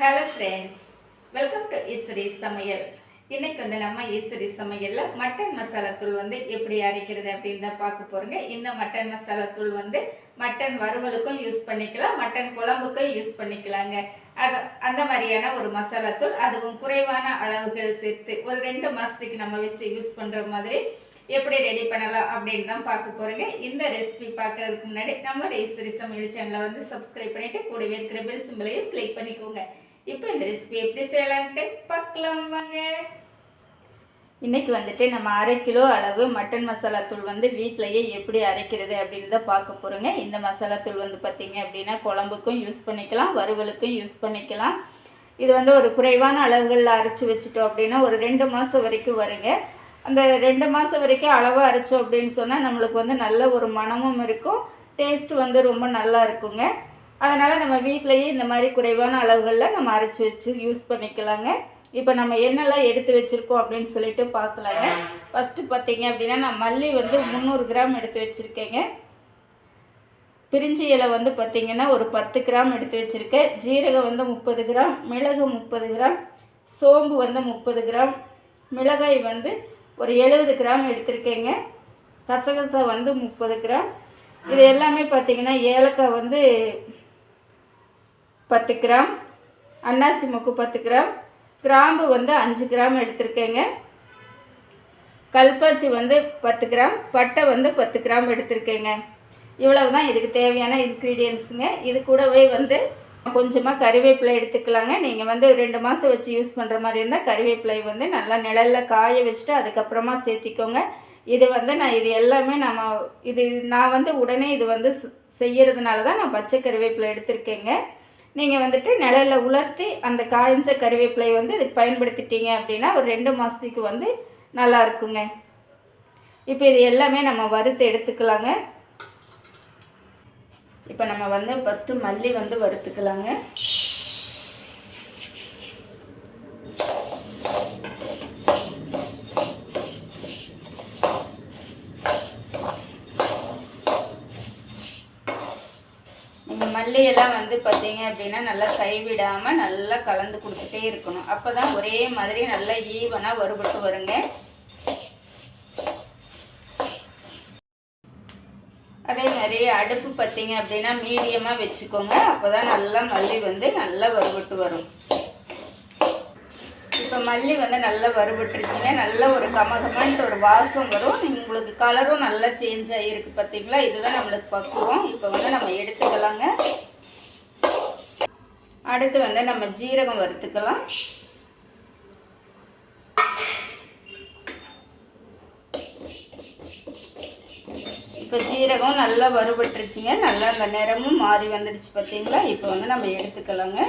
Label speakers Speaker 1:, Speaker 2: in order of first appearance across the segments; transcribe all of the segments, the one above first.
Speaker 1: Hello friends welcome to Eswari Samayal இன்றைக்கி வந்து நம்ம ஈஸ்வரி சமையலில் மட்டன் மசாலா தூள் வந்து எப்படி அரைக்கிறது அப்படின்னு தான் பார்க்க போகிறோங்க இந்த மட்டன் மசாலா தூள் வந்து மட்டன் வறுவலுக்கும் யூஸ் பண்ணிக்கலாம் மட்டன் குழம்புக்கும் யூஸ் பண்ணிக்கலாங்க. அது அந்த மாதிரியான ஒரு மசாலா தூள் அதுவும் குறைவான அளவுகள் சேர்த்து ஒரு ரெண்டு மாதத்துக்கு நம்ம வச்சு யூஸ் பண்ணுற மாதிரி எப்படி ரெடி பண்ணலாம் அப்படின்னு தான் பார்க்க போகிறோங்க இந்த ரெசிபி பார்க்கறதுக்கு முன்னாடி நம்மளோட ஈஸ்வரி சமையல் சேனலை வந்து சப்ஸ்கிரைப் பண்ணிவிட்டு கூடவே இருக்கிற பெல் சிம்பிளையும் கிளிக் பண்ணிக்கோங்க. இப்போ இந்த ரெசிபி எப்படி செய்யலான்ட்டு பார்க்கலாம் வாங்க. இன்றைக்கி வந்துட்டு நம்ம அரை கிலோ அளவு மட்டன் மசாலா தூள் வந்து வீட்டிலையே எப்படி அரைக்கிறது அப்படின்னு தான் பார்க்க போகிறோங்க இந்த மசாலா தூள் வந்து பார்த்திங்க அப்படின்னா குழம்புக்கும் யூஸ் பண்ணிக்கலாம் வறுவலுக்கும் யூஸ் பண்ணிக்கலாம். இது வந்து ஒரு குறைவான அளவுகளில் அரைச்சி வச்சுட்டோம் அப்படின்னா ஒரு ரெண்டு மாதம் வரைக்கும் வருங்க. அந்த ரெண்டு மாதம் வரைக்கும் அளவாக அரைச்சோம் அப்படின்னு சொன்னால் நம்மளுக்கு வந்து நல்ல ஒரு மணமும் இருக்கும் டேஸ்ட் வந்து ரொம்ப நல்லா இருக்குங்க. அதனால் நம்ம வீட்டிலையே இந்த மாதிரி குறைவான அளவுகளில் நம்ம அரைச்சி வச்சு யூஸ் பண்ணிக்கலாங்க. இப்போ நம்ம என்னெல்லாம் எடுத்து வச்சுருக்கோம் அப்படின்னு சொல்லிட்டு பார்க்கலாங்க. ஃபஸ்ட்டு பார்த்தீங்க அப்படின்னா நான் மல்லி வந்து முந்நூறு கிராம் எடுத்து வச்சுருக்கேங்க. பிரிஞ்சி இலை வந்து பார்த்திங்கன்னா ஒரு பத்து கிராம் எடுத்து வச்சுருக்கேன். ஜீரகம் வந்து முப்பது கிராம் மிளகு முப்பது கிராம் சோம்பு வந்து முப்பது கிராம் மிளகாய் வந்து ஒரு எழுபது கிராம் எடுத்திருக்கேங்க. கசகசா வந்து முப்பது கிராம். இது எல்லாமே பார்த்திங்கன்னா ஏலக்காய் வந்து பத்து கிராம் அன்னாசி மொக்கு பத்து கிராம் கிராம்பு வந்து அஞ்சு கிராம் எடுத்திருக்கேங்க. கல்பாசி வந்து பத்து கிராம் பட்டை வந்து பத்து கிராம் எடுத்திருக்கேங்க. இவ்வளவு தான் இதுக்கு தேவையான இன்க்ரீடியன்ஸுங்க இது கூடவே வந்து கொஞ்சமாக கறிவேப்பிலை எடுத்துக்கலாங்க. நீங்கள் வந்து ரெண்டு மாதம் வச்சு யூஸ் பண்ணுற மாதிரி இருந்தால் கறிவேப்பிலை வந்து நல்லா நிழலில் காய வச்சுட்டு அதுக்கப்புறமா சேர்த்திக்கோங்க. இது வந்து நான் இது எல்லாமே நம்ம இது நான் வந்து உடனே இது வந்து செய்கிறதுனால செய்யறதுனால தான் நான் பச்சை கறிவேப்பிலை எடுத்திருக்கேங்க. நீங்கள் வந்துட்டு நிழலில் உலர்த்தி அந்த காய்ஞ்ச கருவேப்பிலையை வந்து இதுக்கு பயன்படுத்திட்டீங்க அப்படின்னா ஒரு ரெண்டு மாதத்துக்கு வந்து நல்லா இருக்குங்க. இப்போ இது எல்லாமே நம்ம வறுத்து எடுத்துக்கலாங்க. இப்போ நம்ம வந்து ஃபஸ்ட்டு மல்லி வந்து வறுத்துக்கலாங்க. வந்து பார்த்தீங்க அப்படின்னா நல்லா கைவிடாமல் நல்லா கலந்து கொடுத்துட்டே இருக்கணும். அப்போ தான் ஒரே மாதிரி நல்லா ஈவனாக வறுபட்டு வருங்க. அதே மாதிரி அடுப்பு பார்த்தீங்க அப்படின்னா மீடியமாக வச்சுக்கோங்க. அப்போ தான் நல்லா மல்லி வந்து நல்லா வறுபட்டு வரும். இப்போ மல்லி வந்து நல்லா வறுபட்டுருச்சுங்க. நல்ல ஒரு கமகமன்ட்டு ஒரு வாசம் வரும். உங்களுக்கு கலரும் நல்லா சேஞ்ச் ஆகிருக்கு பார்த்தீங்களா? இதுதான் நம்மளுக்கு பக்குவம். இப்போ வந்து நம்ம எடுத்துக்கலாங்க. அடுத்து வந்து நம்ம ஜீரகம் வறுத்துக்கலாம். இப்போ ஜீரகம் நல்லா வறுபட்டுருச்சுங்க. நல்லா அந்த நிறமும் மாறி வந்துடுச்சு பார்த்தீங்களா இப்போ வந்து நம்ம எடுத்துக்கலாங்க.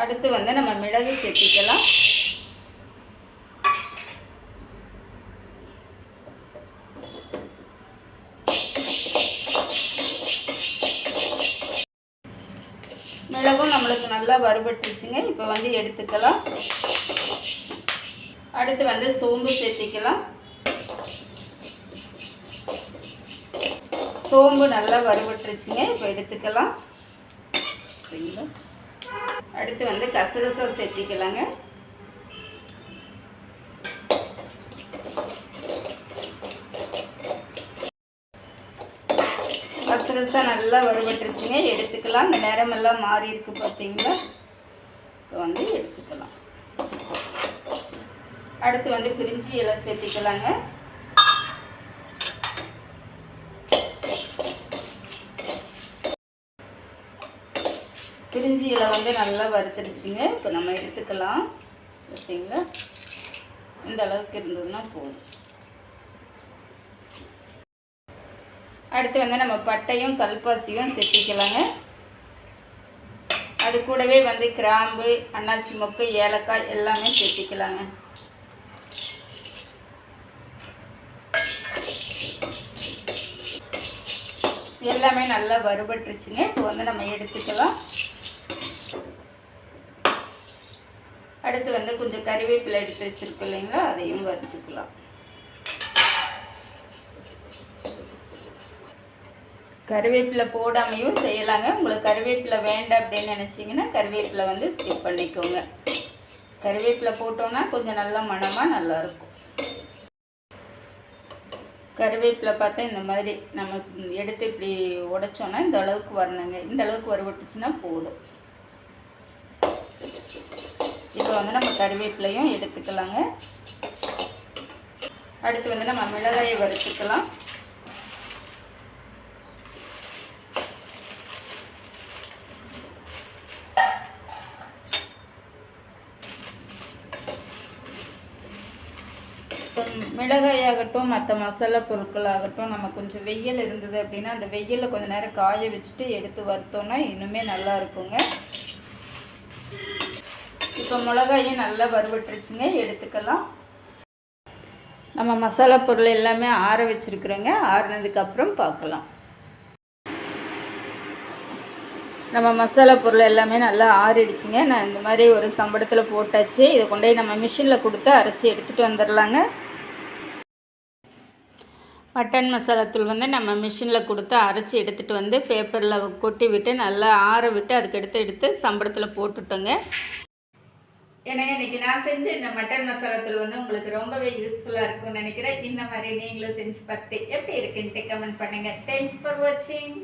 Speaker 1: அடுத்து வந்து நம்ம மிளகு சேர்த்திக்கலாம். நல்லா வறுபட்டுருச்சுங்க. இப்போ வந்து எடுத்துக்கலாம். அடுத்து வந்து சோம்பு சேர்த்திக்கலாம். சோம்பு நல்லா வறுபட்டுருச்சுங்க. இப்போ எடுத்துக்கலாம். சரிங்களா அடுத்து வந்து கசகசா சேர்த்திக்கலாங்க. கசகசா நல்லா வறுபட்டுருச்சுங்க. எடுத்துக்கலாம். இந்த நேரமெல்லாம் மாறி இருக்கு பார்த்தீங்களா இப்போ வந்து எடுத்துக்கலாம். அடுத்து வந்து பிரிஞ்சி எல்லாம் சேர்த்திக்கலாங்க. பிரிஞ்சி இலை வந்து நல்லா வறுத்துடுச்சுங்க. இப்போ நம்ம எடுத்துக்கலாம். பார்த்தீங்களா இந்த அளவுக்கு இருந்ததுன்னா போதும். அடுத்து வந்து நம்ம பட்டையும் கல்பாசியும் சேர்த்திக்கலாங்க அது கூடவே வந்து கிராம்பு அன்னாசி மொக்கு ஏலக்காய் எல்லாமே சேர்த்திக்கலாங்க எல்லாமே நல்லா வறுபட்டுருச்சுங்க. இப்போ வந்து நம்ம எடுத்துக்கலாம். அடுத்து வந்து கொஞ்சம் கறிவேப்பிலை எடுத்து வச்சுருக்கோம் இல்லைங்களா? அதையும் வறுத்துக்கலாம். கருவேப்பிலை போடாமையும் செய்யலாங்க. உங்களுக்கு கருவேப்பிலை வேண்டாம் அப்படின்னு நினச்சிங்கன்னா கருவேப்பிலை வந்து ஸ்கிப் பண்ணிக்கோங்க. கருவேப்பிலை போட்டோன்னா கொஞ்சம் நல்லா மணமாக நல்லாயிருக்கும் கருவேப்பிலை பார்த்தா இந்த மாதிரி நம்ம எடுத்து இப்படி உடைச்சோன்னா இந்த அளவுக்கு வரணுங்க. இந்த அளவுக்கு வறுபட்டுச்சுன்னா போதும். இப்போ வந்து நம்ம கருவேப்பிலையும் எடுத்துக்கலாங்க. அடுத்து வந்து நம்ம மிளகாயை வறுத்துக்கலாம். மிளகாயாகட்டும் மற்ற மசாலா பொருட்களாகட்டும் நம்ம கொஞ்சம் வெயில் இருந்தது அப்படின்னா அந்த வெயிலில் கொஞ்சம் நேரம் காய வச்சுட்டு எடுத்து வறுத்தோன்னா இன்னுமே நல்லா இருக்குங்க. இப்போ மிளகாயும் நல்லா வறுவட்டுருச்சுங்க எடுத்துக்கலாம். நம்ம மசாலா பொருள் எல்லாமே ஆற வச்சுருக்குறோங்க ஆறுனதுக்கப்புறம் பார்க்கலாம் நம்ம மசாலா பொருள் எல்லாமே நல்லா ஆறிடுச்சுங்க. நான் இந்த மாதிரி ஒரு சம்படத்தில் போட்டாச்சு. இதை கொண்டு போய் நம்ம மிஷினில் கொடுத்து அரைச்சி எடுத்துகிட்டு வந்துடலாங்க மட்டன் மசாலாத்தூள் வந்து நம்ம மிஷினில் கொடுத்து அரைச்சி எடுத்துகிட்டு வந்து பேப்பரில் கொட்டி விட்டு நல்லா ஆற விட்டு அதுக்கு எடுத்து எடுத்து சம்பளத்தில் போட்டுட்டோங்க. ஏன்னா இன்றைக்கி நான் செஞ்ச இந்த மட்டன் மசாலாத்தூள் வந்து உங்களுக்கு ரொம்பவே யூஸ்ஃபுல்லாக இருக்கும்னு நினைக்கிறேன். இந்த மாதிரி நீங்களும் செஞ்சு பார்த்துட்டு எப்படி இருக்குன்ட்டு கமெண்ட் பண்ணுங்கள் தேங்க்ஸ் ஃபார் வாட்சிங்